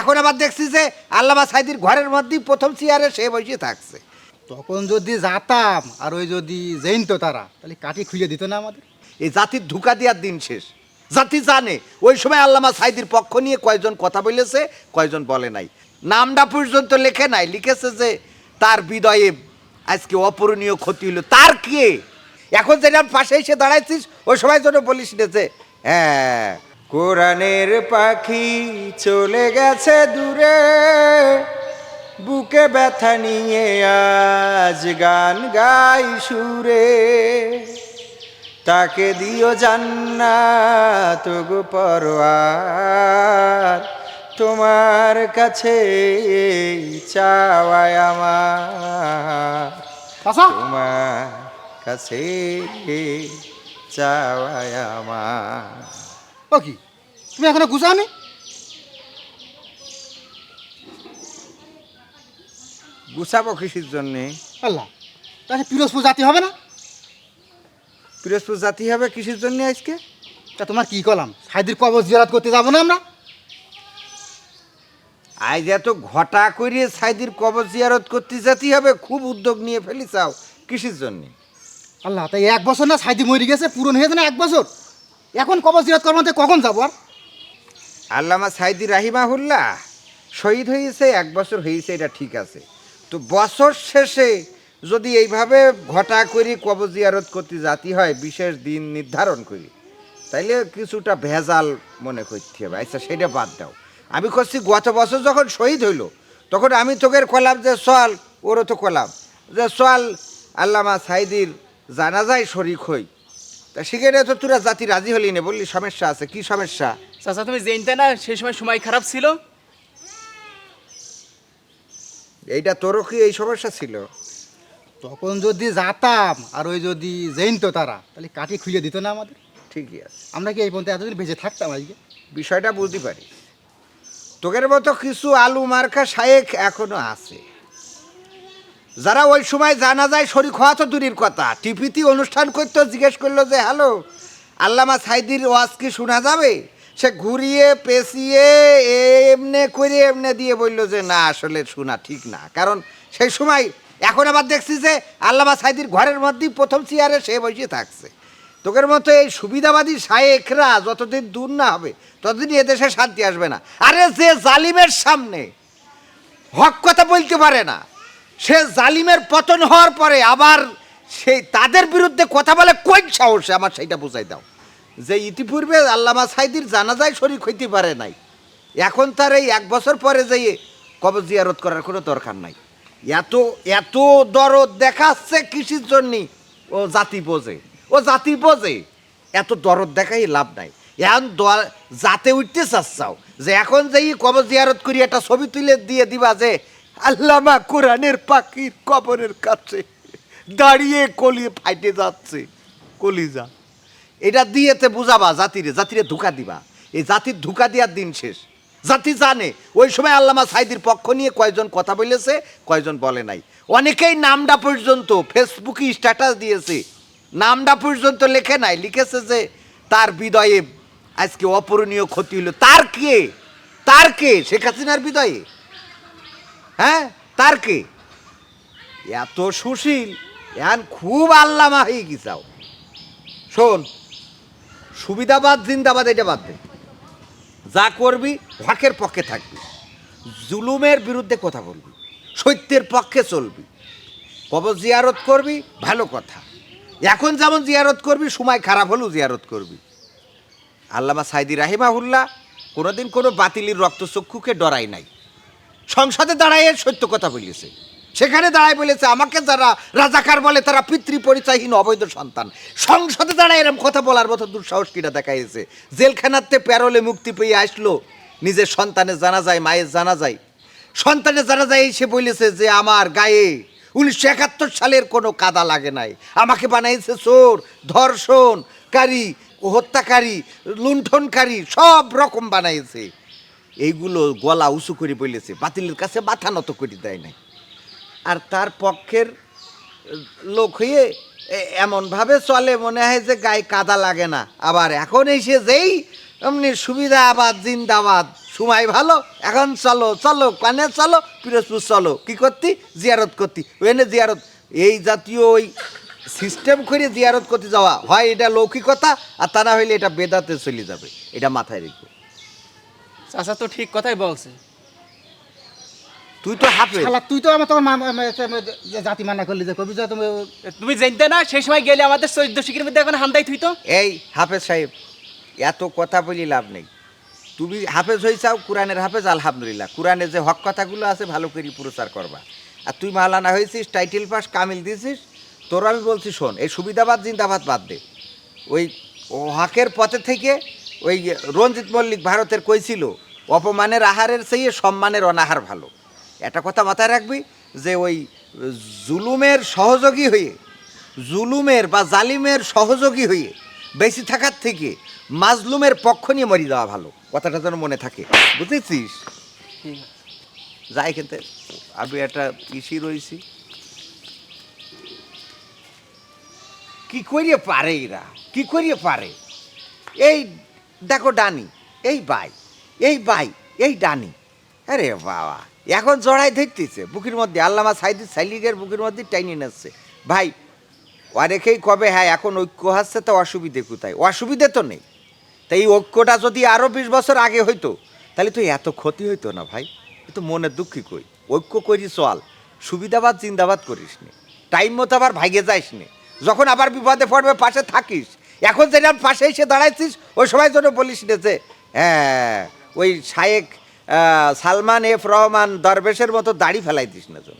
এখন আবার দেখছি যে আল্লামা সাইদির ঘরের মধ্যেই প্রথম চেয়ারে সে বসে থাকছে। তখন যদি যাতাম আর ওই যদি জেনতো তারা তাহলে কাটি খুঁজে দিত না আমাদের। এই জাতির ধোকা দেওয়ার দিন শেষ। জাতি জানে ওই সময় আল্লামা সাইদির পক্ষ নিয়ে কয়জন কথা বলেছে কয়জন বলে নাই। নামটা পর্যন্ত লেখে নাই লিখেছে যে তার বিদয়ে আজকে অপূরণীয় ক্ষতি হলো। তার কে? এখন যেটা পাশে এসে দাঁড়াইছিস ওই সময় জন্য বলিস না যে হ্যাঁ কোরআনের পাখি চলে গেছে দূরে বুকে ব্যথা নিয়ে আজ গান গাই সুরে। তাকে দিও জান্নাত গো পরোয়ার তোমার কাছে চাওয়ায় আমার। তোমার কাছে চাওয়ায় আমার। ও কি? তুমি এখনও গুছাওনি গুছাবো কৃষির জন্যে। আল্লাহ তাহলে পিরোজপুর জাতি হবে না? পিরোজপুর জাতি হবে কৃষির জন্য আজকে? তা তোমার কি কলাম? সাইদির কবর জিয়ারাত করতে যাব না আমরা? আজ এত ঘটা করিয়ে সাইদির কবর জিয়ারত করতে জাতি হবে খুব উদ্যোগ নিয়ে ফেলি চাও কৃষির জন্য। আল্লাহ তাই এক বছর না সাইদি মরে গেছে পূরণ হয়েছে না এক বছর? এখন কবর জিয়ারাত করব কখন যাব আর? আল্লামা সাইদি রাহিমাহুল্লাহ, শহীদ হয়েছে, এক বছর হয়েছে, এটা ঠিক আছে। তো বছর শেষে যদি এইভাবে ঘটা করি, কবর জিয়ারত করতে জাতি হয়, বিশেষ দিন নির্ধারণ করি, তাইলে কিছুটা ভেজাল মনে করতে হবে। আচ্ছা সেটা বাদ দাও। আমি করছি, গত বছর যখন শহীদ হইল, তখন আমি তোকে কলাম যে সোয়াল ওরও তো কলাম, যে সোয়াল আল্লামা সাইদির জানাজায় শরিক হই। তা সেখানে তো তোরা জাতি রাজি হলি না বললি সমস্যা আছে কি সমস্যা? চাচা তুমি জেনতে না সেই সময় সময় খারাপ ছিল? এইটা তোরও কি এই সমস্যা ছিল? তখন যদি যাতাম আর ওই যদি জেনতো তারা তাহলে কাটি খুঁজে দিত না আমাদের? ঠিকই আছে। আমরা কি এই পর্যন্ত এতদিন বেঁচে থাকতাম আজকে? বিষয়টা বুঝতে পারি তোকের মতো কিছু আলু মার্কা শায়েক এখনও আছে। যারা ওই সময় জানা যায় শরীর হওয়া তো দূরের কথা, টিভিতে অনুষ্ঠান করতো জিজ্ঞেস করল যে, হ্যালো, আল্লামা সাইদির ওয়াজ কি শোনা যাবে? সে ঘুরিয়ে, পেঁচিয়ে, এমনে করে এমনে দিয়ে বলল যে, না, আসলে শোনা ঠিক না। কারণ সেই সময় এখন আবার দেখছি যে, আল্লামা সাইদির ঘরের মধ্যেই প্রথম চেয়ারে সে বসে থাকছে। তোকের মতো এই সুবিধাবাদী শায়েকরা যতদিন দূর না হবে, ততদিন এদেশে শান্তি আসবে না। আরে যে জালিমের সামনে হক কথা বলতে পারে না সে জালিমের পতন হওয়ার পরে আবার সেই তাদের বিরুদ্ধে কথা বলে কই সাহসে? আমার সেইটা বুঝাই দাও। যে ইতিপূর্বে আল্লামা সাইদির জানাজায় শরিক হইতে পারে নাই। এখন তার এই এক বছর পরে যেয়ে কবর জিয়ারত করার কোনো দরকার নাই। এত এত দরদ দেখাচ্ছে কৃষির জন্যই ও জাতি বোঝে, ও জাতি বোঝে। এত দরদ দেখাই লাভ নাই। এখন জাতে উঠতে চাচ্ছাও, যে এখন যেই কবর জিয়ারত করি, একটা ছবি তুলে দিয়ে দিবা যে আল্লামা কোরআনের পাখির কবরের কাছে দাঁড়িয়ে কলি ফাইটে যাচ্ছে, কলিজা। এটা দিয়েতে বুঝাবা জাতিরে জাতিরে ধোকা দিবা। এই জাতির ধোকা দেওয়ার দিন শেষ। জাতি জানে, ওই সময় আল্লামা সাইদির পক্ষ নিয়ে কয়জন কথা বলেছে, কয়জন বলে নাই। অনেকেই নামটা পর্যন্ত ফেসবুকে স্ট্যাটাস দিয়েছে। নামটা পর্যন্ত লেখে নাই, লিখেছে যে তার বিদয়ে আজকে অপূরণীয় ক্ষতি হলো। তার কে? তার কে? শেখ হাসিনার বিদয়ে? হ্যাঁ তার কে? এত সুশীল এখন খুব আল্লামা হয়ে গেছাও শোন, সুবিধাবাদ, জিন্দাবাদ, এটা বাদ দে। যা করবি, হকের পক্ষে থাকবি। জুলুমের বিরুদ্ধে কথা বলবি। সত্যের পক্ষে চলবি। কবর জিয়ারত করবি, ভালো কথা। এখন যেমন জিয়ারত করবি, সময় খারাপ হলেও জিয়ারত করবি। আল্লামা সাইদি রাহিমাহুল্লাহ কোনোদিন কোনো বাতিলির রক্তচক্ষুকে ডরাই নাই। সংসদে দাঁড়ায় সত্য কথা বলেছে সেখানে দাঁড়ায় বলেছে, আমাকে যারা রাজাকার বলে, তারা পিতৃ পরিচয়হীন অবৈধ সন্তান। সংসদে দাঁড়ায় এরকম কথা বলার মতো দুঃসাহস কিনা দেখাইছে জেলখানাতে প্যারোলে মুক্তি পেয়ে আসলো, নিজের সন্তানের জানা যায় মায়ের জানা যায় সন্তানের জানা যায় সে বলেছে যে, আমার গায়ে উনিশশো একাত্তর সালের কোনো কাদা লাগে নাই। আমাকে বানাইছে চোর ধর্ষণকারী হত্যাকারী, লুণ্ঠনকারী, সব রকম বানাইছে। এইগুলো গলা উঁচু করে বলেছে, বাতিলের কাছে মাথা নত করে দেয় নাই। আর তার পক্ষের লোক হয়ে এমনভাবে চলে, মনে হয় যে গায়ে কাদা লাগে না। আবার এখন এসে যেই এমনি সুবিধা আবাদ জিন্দাবাদ, সময় ভালো, এখন চলো চলো, কানে চলো, পিরোজপুর চলো। কি করতি? জিয়ারত করতি। ওখানে জিয়ারত, এই জাতীয় ওই সিস্টেম করে জিয়ারত করতে যাওয়া, হয় এটা লৌকিকতা, আর তা না হইলে এটা বেদাতে চলে যাবে। এটা মাথায় রেখো। চাচা তো ঠিক কথাই বলছে। তুই তো হাফে শালা তুই তো আমার তোমার মা- মা- মা- যে জাতি মানা করলি যে কবি যে তুমি তুমি জানতে না সেই সময় গেলে আমাদের চোদ্দ শিখের মধ্যে এখন হান্দাই থুই তো? এই হাফেজ সাহেব এত কথা বলি লাভ নেই। তুমি হাফেজ হয়েছাও কোরআনের হাফেজ আলহামদুলিল্লাহ। কোরআনের যে হক কথাগুলো আছে ভালো করে প্রচার করবা। আর তুই মালানা হয়েছিস টাইটেল পাস কামিল দিয়েছিস তোর আমি বলছি শোন এই সুবিধাবাদ জিন্দাবাদ বাদ দে। ওই ও হকের পথে থেকে ওই রঞ্জিত মল্লিক ভারতের কইছিল অপমানের আহারের চেয়ে সম্মানের অনাহার ভালো। একটা কথা মাথায় রাখবি যে ওই জুলুমের সহযোগী হয়ে জুলুমের বা জালিমের সহযোগী হয়ে বেশি থাকার থেকে মাজলুমের পক্ষ নিয়ে মরি যাওয়া ভালো। কথাটা যেন মনে থাকে। বুঝেছিস? ঠিক যাই খেতে আমি একটা কৃষি রয়েছি। কি করিয়ে পারে এরা? কি করিয়ে পারে? এই দেখো ডানি, এই বাই এই বাই, এই ডানি। আরে বাবা, এখন জড়াই ধরতেছে, বুকের মধ্যে। আল্লামা সাইদি সাইলিগের বুকের মধ্যে টাইনি নাচছে। ভাই, অনেকেই কবে হ্যাঁ এখন ঐক্য হাসছে তো অসুবিধে কোথায়? অসুবিধে তো নেই। তাই এই ঐক্যটা যদি আরও বিশ বছর আগে হইতো, তাহলে তো এত ক্ষতি হইতো না ভাই। তো মনে দুঃখী কই। ঐক্য করি চল, সুবিধাবাদ, জিন্দাবাদ করিস নে টাইম মতো আবার ভাইগে যাইস নে যখন আবার বিপদে পড়বে, পাশে থাকিস। এখন যেরকম পাশে এসে দাঁড়াইছিস, ওই সবাই জন্য বলিস নে যে হ্যাঁ ওই শায়েক সালমান এফ রহমান দরবেশের মতো দাড়ি ফেলাই দিস না যেন।